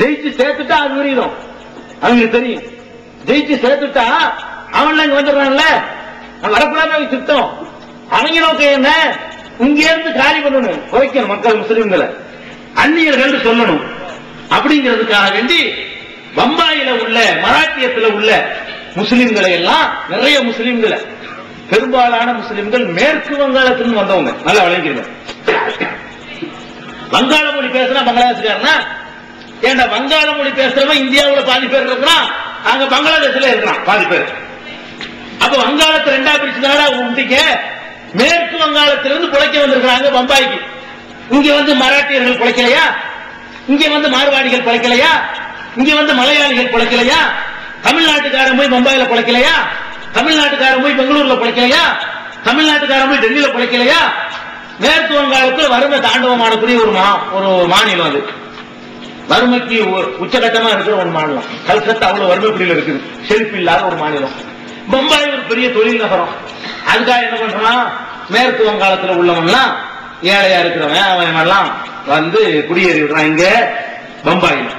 ஜெயிச்சு சேர்த்துட்டா அது புரியுதும் அவங்களுக்கு தெரியும். ஜெயிச்சு சேர்த்துட்டா அவன் இங்க வந்துடுறான்ல. வரக்கூடாது திட்டம் அவங்க நோக்கம் என்ன? இங்க இருந்து காலி பண்ணணும். குறைக்கணும் மக்கள் முஸ்லீம்களை. அந்நியர்கள் சொல்லணும். அப்படிங்கிறதுக்காக வேண்டி பம்பாயில உள்ள மராட்டியத்தில் உள்ள முஸ்லிம்களை எல்லாம் நிறைய முஸ்லிம்களை பெரும்பாலான முஸ்லிம்கள் மேற்கு வங்காளத்திலிருந்து வந்தவங்க. நல்லா விளங்கிருங்க வங்காள மொழி பேசுனா பங்களாதேஷ்காரனா? ஏன்டா வங்காள மொழி பேசுறவன் இந்தியாவுல பாதி பேர் இருக்கிறான்? அங்க பங்களாதேஷ்ல இருக்கிறான். பாதி பேர். அப்ப வங்காளத்தை ரெண்டா பிரிச்சுனாடா உண்டிக்க மேற்கு வங்காளத்திலிருந்து பிழைக்க வந்திருக்கிறாங்க பம்பாய்க்கு. இங்க வந்து மராட்டியர்கள் பிழைக்கலையா? இங்க வந்து மார்வாடிகள் பிழைக்கலையா? இங்க வந்து மலையாளிகள் பிழைக்கலையா? தமிழ்நாட்டுக்காரன் போய் பம்பாயில பிழைக்கலையா? தமிழ்நாட்டுக்காரன் போய் பெங்களூர்ல பிழைக்கலையா? தமிழ்நாட்டுக்காரன் போய் டெல்லியில பிழைக்கலையா? மேற்கு வங்காளத்தில் வறுமை தாண்டவமானக்கூடிய ஒரு மா ஒரு மாநிலம் அது. வறுமைக்கு உச்சகட்டமா இருக்கிற ஒரு மாநிலம். கல்கத்தா அவ்வளவு வறுமை இருக்குது. செழிப்பு இல்லாத ஒரு மாநிலம். பம்பாய் ஒரு பெரிய தொழில் நகரம். அதுக்காக என்ன பண்றான் மேற்கு வங்காளத்துல உள்ளவன்லாம் ஏழையா இருக்கிறவன் அவன் எல்லாம் வந்து குடியேறி விடுறான் இங்க பம்பாயில்.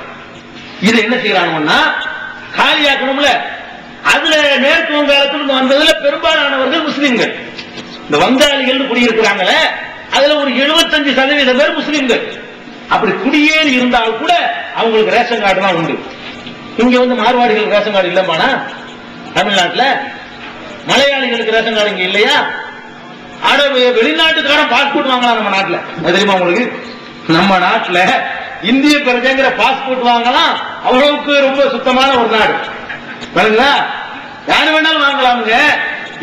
இது என்ன செய்யறானுன்னா காலியாக்கணும்ல. அதுல மேற்கு வங்காளத்துல வந்ததுல பெரும்பாலானவர்கள் முஸ்லிம்கள். இந்த வங்காளிகள் குடியிருக்கிறாங்களே அதுல ஒரு 75% சதவீதம் பேர் முஸ்லிம்கள். அப்படி குடியேறி இருந்தால் கூட அவங்களுக்கு ரேஷன் கார்டு தான் உண்டு. இங்க வந்து மார்வாடிகள் ரேஷன் கார்டு இல்லமானா தமிழ்நாட்டில். மலையாளிகளுக்கு ரேஷன் கார்டு இங்க இல்லையா? ஆனா வெளிநாட்டுக்காரன் பாஸ்போர்ட் வாங்கலாம் நம்ம நாட்டில். தெரியுமா உங்களுக்கு? நம்ம நாட்டில் இந்திய பிரஜைங்கிற பாஸ்போர்ட் வாங்கலாம். அவ்வளவுக்கு ரொம்ப சுத்தமான ஒரு நாடு. பாருங்களா? யாரு வேணாலும் வாங்கலாமுங்க.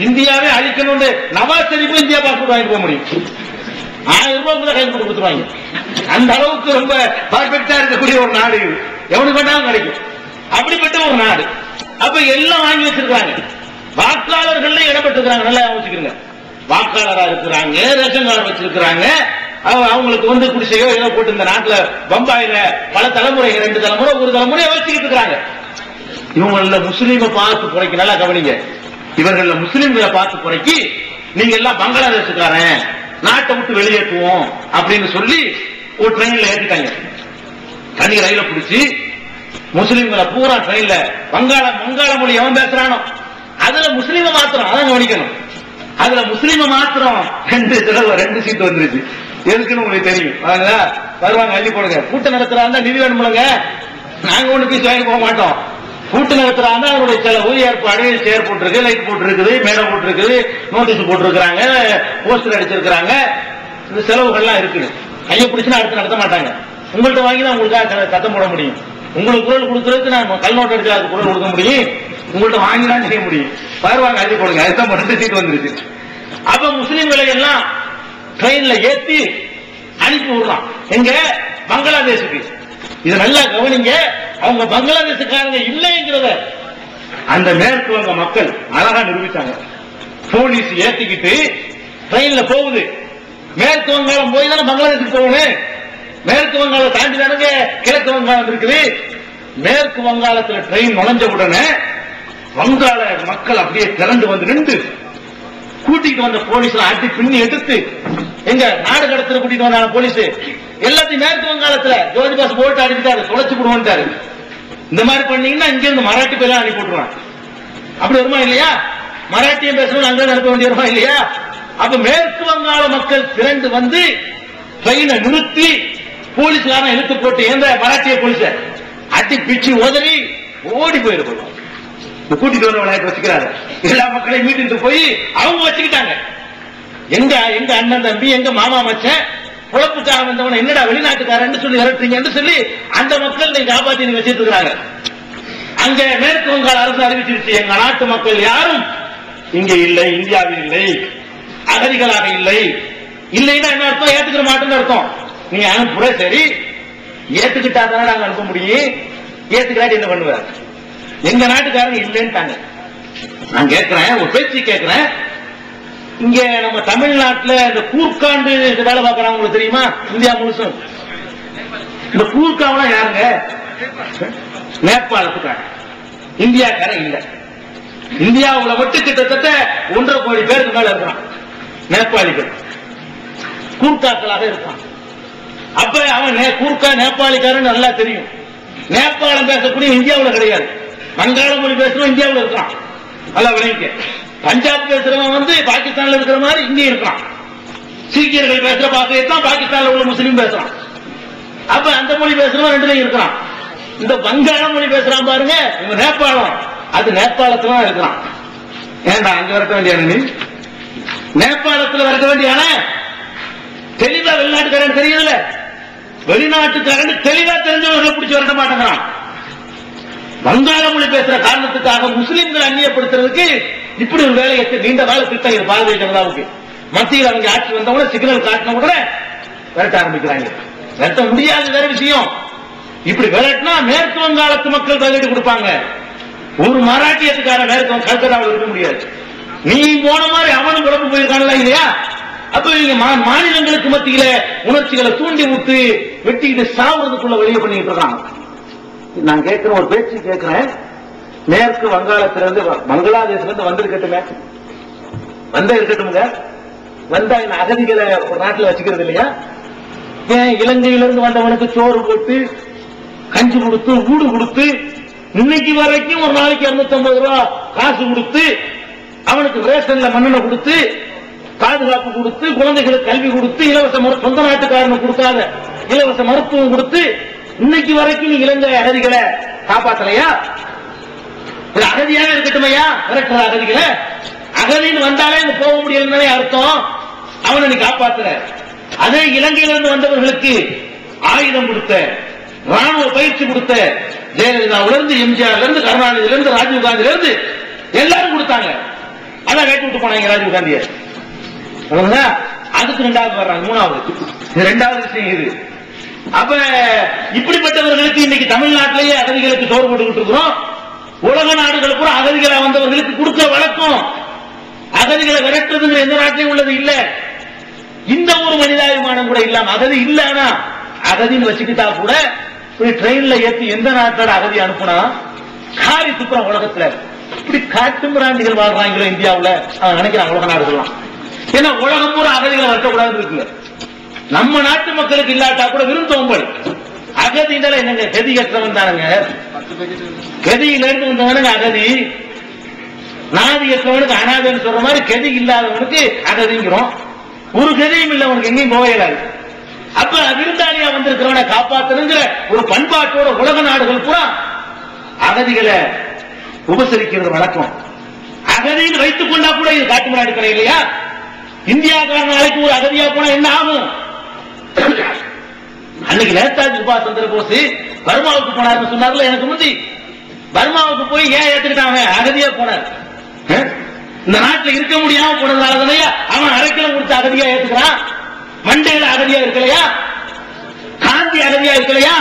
இந்தியாவே அழிக்கணும்னு நவாஸ் ஷெரீஃபும் இந்தியா பாஸ்போர்ட் வாங்கிட்டு போக முடியும். ஆயிரம் ரூபாய் கூட கைது கொடுத்துருவாங்க. அந்த அளவுக்கு ரொம்ப பர்ஃபெக்டா இருக்கக்கூடிய ஒரு நாடு இது. எவனுக்கு வேணாலும் கிடைக்கும். அப்படிப்பட்ட ஒரு நாடு. அப்ப எல்லாம் வாங்கி வச்சிருக்காங்க வாக்காளர்கள்ல இடம்பெற்றிருக்காங்க நல்லா யோசிக்கிறீங்க. வாக்காளரா இருக்கிறாங்க ரேஷன் கார்டு வச்சிருக்கிறாங்க. அவங்களுக்கு வந்து குடிசையோ ஏதோ போட்டு இந்த நாட்டுல பம்பாயில பல தலைமுறை ரெண்டு தலைமுறை ஒரு தலைமுறை யோசிச்சுட்டு இருக்காங்க இவங்கள முஸ்லீமை பார்த்து குறைக்க நல்லா கவனிங்க. இவர்கள முஸ்லீம்களை பார்த்து குறைக்கி நீங்க எல்லாம் பங்களாதேஷ்காரன் நாட்டை விட்டு வெளியேற்றுவோம் அப்படின்னு சொல்லி ஒரு ட்ரெயின்ல ஏற்றிட்டாங்க தனி ரயில பிடிச்சி முஸ்லீம்களை பூரா ட்ரெயின்ல வங்காள வங்காள மொழி எவன் பேசுறானோ அதுல முஸ்லீமை மாத்திரம் அதான் கவனிக்கணும். அதுல முஸ்லீமை மாத்திரம் ரெண்டு தடவை ரெண்டு சீட் வந்துருச்சு. எதுக்குன்னு உங்களுக்கு தெரியும். வாங்க வருவாங்க அள்ளி போடுங்க. கூட்டம் நடத்துறாங்க நிதி வேணும்லங்க நாங்க ஒண்ணு பீஸ் வாங்கி போக மாட்டோம். கூட்டு நடத்துறாங்க அவருடைய செலவு ஏற்பாடு சேர் போட்டிருக்கு லைட் போட்டிருக்குது மேடை போட்டிருக்குது நோட்டீஸ் போட்டிருக்கிறாங்க போஸ்டர் அடிச்சிருக்கிறாங்க. இந்த செலவுகள்லாம் இருக்குது. கையை பிடிச்சுன்னா அடுத்து நடத்த மாட்டாங்க. உங்கள்கிட்ட வாங்கி தான் உங்களுக்காக சத்தம் போட முடியும். உங்களுக்கு குரல் கொடுக்கறதுக்கு நான் கல் நோட்டு அடிச்சு அதுக்கு குரல் கொடுக்க முடியும். உங்கள்கிட்ட வாங்கி தான் செய்ய முடியும். வருவாங்க அடி போடுங்க. அதுதான் ரெண்டு சீட் வந்துருச்சு. அப்ப முஸ்லீம்களை எல்லாம் ட்ரெயின்ல ஏத்தி அனுப்பி விடலாம் எங்க? பங்களாதேஷுக்கு. இது நல்லா கவனிங்க. அவங்க பங்களாதேஷுக்காரங்க இல்லைங்கிறத அந்த மேற்கு வங்க மக்கள் அழகா நிரூபித்தாங்க போலீஸ் ஏத்திக்கிட்டு ட்ரெயின்ல போகுது. மேற்கு வங்காளம் போய் தானே பங்களாதேஷுக்கு போகணும். மேற்கு வங்காளம் தாண்டி தானுங்க கிழக்கு வங்காளம் இருக்குது. மேற்கு வங்காளத்துல ட்ரெயின் நுழைஞ்ச உடனே வங்காள மக்கள் அப்படியே திரண்டு வந்து நின்று கூட்டிட்டு வந்த போலீஸ் அடி பின்னி எடுத்து எங்க நாடு கடத்துல கூட்டிட்டு வந்தாங்க போலீஸ். எல்லாத்தையும் மேற்கு வங்காளத்துல ஜோதி பாஸ் போட்டு அடிச்சுட்டாரு தொலைச்சு விடுவோன்ட்டாரு இந்த மாதிரி பண்ணீங்கன்னா இங்க இருந்து மராட்டி பேர்லாம் அனுப்பி விட்டுருவான் அப்படி வருமா இல்லையா? மராட்டியம் பேசணும் அங்க அனுப்ப வேண்டிய வருமா இல்லையா? அப்ப மேற்கு வங்காள மக்கள் திரண்டு வந்து ட்ரெயினை நிறுத்தி போலீஸ்காரன் இழுத்து போட்டு எந்த மராட்டிய போலீஸ அடி பிச்சு உதறி ஓடி போயிருக்கோம் இந்த கூட்டிட்டு வர விளையாட்டு வச்சுக்கிறாரு. எல்லா மக்களையும் மீட்டு போய் அவங்க வச்சுக்கிட்டாங்க. எங்க எங்க அண்ணன் தம்பி எங்க மாமா மச்சன் குழப்புக்காக வந்தவன என்னடா வெளிநாட்டுக்காரன்னு சொல்லி விரட்டுறீங்கன்னு சொல்லி அந்த மக்கள் நீங்க காப்பாத்தி நீங்க வச்சிட்டு இருக்கிறாங்க. அங்க மேற்கு வங்காள அரசு அறிவிச்சிருச்சு எங்க நாட்டு மக்கள் யாரும் இங்க இல்லை இந்தியாவில் இல்லை அகதிகளாக இல்லை. இல்லைன்னா என்ன அர்த்தம்? ஏத்துக்கிற மாட்டேன்னு அர்த்தம். நீங்க அனுப்புற சரி. ஏத்துக்கிட்டா தானே நாங்க அனுப்ப முடியும். ஏத்துக்கிறாட்டி என்ன பண்ணுவார் எங்க நாட்டுக்காரங்க இல்லைன்ட்டாங்க. நான் கேட்கிறேன் ஒரு பேச்சு கேட்கிறேன் இங்க நம்ம தமிழ்நாட்டுல இந்த கூர்க்காண்டு வேலை பார்க்கறாங்க உங்களுக்கு தெரியுமா? இந்தியா முழுசும். இந்த கூர்க்காவெல்லாம் யாருங்க? நேபாளத்துக்காரன். இந்தியாக்காரன் இல்ல. இந்தியாவுல மட்டும் கிட்டத்தட்ட ஒன்றரை கோடி பேருக்கு மேல இருக்கான். நேபாளிகள். கூர்க்காக்களாக இருக்கான் அப்ப அவன் நே- கூர்க்கா நேபாளிக்காரன் நல்லா தெரியும். நேபாளம் பேசக்கூடிய இந்தியாவுல கிடையாது. வங்காள மொழி பேசுறவன் இந்தியாவுல இருக்கான். நல்லா விளைவிக்க பஞ்சாப் பேசுறவன் வந்து பாகிஸ்தான்ல இருக்கிற மாதிரி இங்கேயும் இருக்கான். சீக்கியர்கள் பேசுற தான் பாகிஸ்தான்ல உள்ள முஸ்லீம் பேசுறான். அப்ப அந்த மொழி பேசுறவன் ரெண்டுலயும் இருக்கிறான் இந்த வங்காள மொழி பேசுறான் பாருங்க இவன் நேபாளம். அது நேபாளத்துல தான் இருக்கிறான். ஏன்டா அங்க வரக்க வேண்டிய நீ? நேபாளத்துல வரக்க வேண்டியான தெளிவா வெளிநாட்டுக்காரன் தெரியல வெளிநாட்டுக்காரன் தெளிவா தெரிஞ்சவர்களை பிடிச்சி வரட்ட மாட்டேங்கிறான். வங்காள மொழி பேசுற காரணத்துக்காக முஸ்லீம்களை அந்நியப்படுத்துறதுக்கு இப்படி ஒரு வேலையை நீண்ட கால திட்டம் இது பாரதிய ஜனதாவுக்கு மத்தியில் அவங்க ஆட்சி வந்தவங்க சிக்னல் காட்டின உடனே விரட்ட ஆரம்பிக்கிறாங்க. விரட்ட முடியாத வேற விஷயம். இப்படி விரட்டினா மேற்கு வங்காளத்து மக்கள் பதிலடி கொடுப்பாங்க. ஒரு மராட்டியத்துக்கார மேற்கு கல்கத்தாவில் இருக்க முடியாது. நீ போன மாதிரி அவனும் குழம்பு போயிருக்கான்ல இல்லையா? அப்ப நீங்க மா- மாநிலங்களுக்கு மத்தியில உணர்ச்சிகளை தூண்டி விட்டு வெட்டிக்கிட்டு சாவுறதுக்குள்ள வெளியே பண்ணிட்டு இருக்காங்க. நான் கேட்கிறேன் ஒரு பேச்சு கேட்கிறேன். மேற்கு வங்காளத்திலிருந்து வ- வந்திருக்கட்டுமே. வந்தா இருக்கட்டும்ங்க. வந்தா இந்த அகதிகளை ஒரு நாட்டுல வச்சுக்கிறது இல்லையா? ஏன் இலங்கையிலிருந்து வந்தவனுக்கு சோறு போட்டு கஞ்சி கொடுத்து ஊடு கொடுத்து இன்னைக்கு வரைக்கும் ஒரு நாளைக்கு 250 ரூபா காசு கொடுத்து அவனுக்கு ரேஷன்ல மண்ணெண்ணை கொடுத்து பாதுகாப்பு கொடுத்து குழந்தைகளுக்கு கல்வி கொடுத்து இலவச சொந்த நாட்டுக்காரனுக்கு கொடுக்காத இலவச மருத்துவம் கொடுத்து இன்னைக்கு வரைக்கும் நீ இலங்கை அகதிகளை காப்பாத்தலையா? இது அகதியாக இருக்கட்டுமையா மிரட்டுற அகதிகளை. அகதின்னு வந்தாலே இங்க போக முடியலன்னு அர்த்தம். அவனை நீ காப்பாத்துற. அதே இலங்கையிலிருந்து வந்தவர்களுக்கு ஆயுதம் கொடுத்த ராணுவ பயிற்சி கொடுத்த ஜெயலலிதாவிலிருந்து எம்ஜிஆர்ல இருந்து கருணாநிதியில இருந்து ராஜீவ் காந்தில இருந்து எல்லாரும் கொடுத்தாங்க. அதான் கேட்டு விட்டு போனாங்க ராஜீவ் காந்திய. அதுக்கு ரெண்டாவது வர்றாங்க மூணாவது. ரெண்டாவது விஷயம் இது. அப்ப இப்படிப்பட்டவர்களுக்கு இன்னைக்கு தமிழ்நாட்டிலேயே அகதிகளுக்கு சோறு போட்டுக்கிட்டு இருக்கிறோம். உலக நாடுகள் கூட அகதிகளா வந்தவர்களுக்கு கொடுக்கிற வழக்கம். அகதிகளை விரட்டுறதுங்கிற எந்த நாட்டிலையும் உள்ளது இல்ல. இந்த ஒரு மனிதாபிமானம் கூட இல்லாம அகதி இல்லனா அகதின்னு வச்சுக்கிட்டா கூட இப்படி ட்ரெயின்ல ஏத்தி எந்த நாட்டோட அகதி அனுப்புனா? காரி துப்புறான் உலகத்துல. இப்படி காட்டு மிராண்டிகள் வாழ்றாங்களோ இந்தியாவுல? அவன் நினைக்கிறான் உலக நாடுகள்லாம். ஏன்னா உலகம் பூரா அகதிகளை வரக்கூடாது இருக்குல்ல. நம்ம நாட்டு மக்களுக்கு இல்லாட்டா கூட விருந்தோம்பல். அகதினால என்னங்க கதி கட்டுறவன் தானுங்க? கதியிலிருந்து வந்தவனுக்கு அகதி. நாதி கற்றவனுக்கு அனாதைன்னு சொல்ற மாதிரி கதி இல்லாதவனுக்கு அகதிங்கிறோம். ஒரு கதியும் இல்ல அவனுக்கு எங்கேயும் போகலாது அப்ப விருந்தாளியா வந்திருக்கிறவனை காப்பாத்தணுங்கிற ஒரு பண்பாட்டோட உலக நாடுகள் பூரா அகதிகளை உபசரிக்கிறது வழக்கம். அகதியில் வைத்துக் கொண்டா கூட இது காட்டு நாடு கடை இல்லையா? இந்தியாக்காரன் நாளைக்கு ஒரு அகதியா போனா என்ன ஆகும்? அன்னைக்கு நேதாஜி சுபாஷ் சந்திர போஸ் பர்மாவுக்கு போனார் சொன்னார்ல எனக்கு முந்தி. பர்மாவுக்கு போய் ஏன் ஏத்துக்கிட்டாங்க? அகதியா போனார். இந்த நாட்டுல இருக்க முடியாம போனதுனால தானே அவன் அரைக்கிலம் கொடுத்து அகதியா ஏத்துக்கிறான்? மண்டையில அகதியா இருக்கலையா? காந்தி அகதியா இருக்கலையா?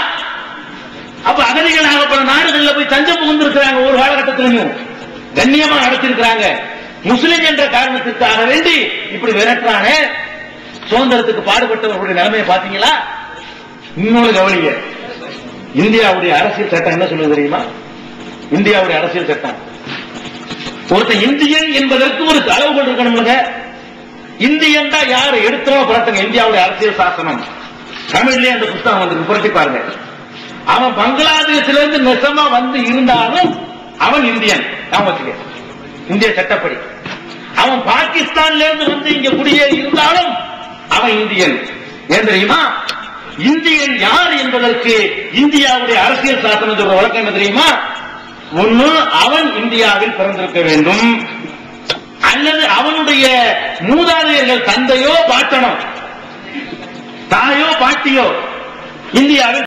அப்ப அகதிகளாக பல நாடுகள்ல போய் தஞ்சம் புகுந்து இருக்கிறாங்க ஒரு காலகட்டத்திலையும் கண்ணியமா நடத்திருக்கிறாங்க. முஸ்லிம் என்ற காரணத்திற்காக வேண்டி இப்படி விரட்டுறாங்க. சுதந்திரத்துக்கு பாடுபட்டவர்களுடைய நிலைமையை பாத்தீங்களா இன்னொரு கவனிங்க. இந்தியாவுடைய அரசியல் சட்டம் என்ன சொல்லுது தெரியுமா? இந்தியாவுடைய அரசியல் சட்டம். ஒருத்தன் இந்தியன் என்பதற்கு ஒரு அளவுகள் இருக்கணும்ல இந்தியன் தான் யாரு எடுத்தோம் புரட்டுங்க. இந்தியாவுடைய அரசியல் சாசனம். தமிழ்லயே அந்த புத்தகம் வந்து புரட்டி பாருங்க. அவன் பங்களாதேஷ்ல இருந்து நெசமா வந்து இருந்தாலும் அவன் இந்தியன். ஞாபகம் இந்திய சட்டப்படி. அவன் பாகிஸ்தான்ல இருந்து வந்து இங்க குடியே இருந்தாலும் அவன் இந்தியன். ஏன் தெரியுமா? இந்தியன் யார் என்பதற்கு இந்தியாவுடைய அரசியல் சாசனம் சொல்ற வழக்கம் என்ன தெரியுமா? ஒன்னு அவன் இந்தியாவில் பிறந்திருக்க வேண்டும். அல்லது அவனுடைய மூதாதையர்கள் தந்தையோ பாட்டனோ தாயோ பாட்டியோ இந்தியாவில்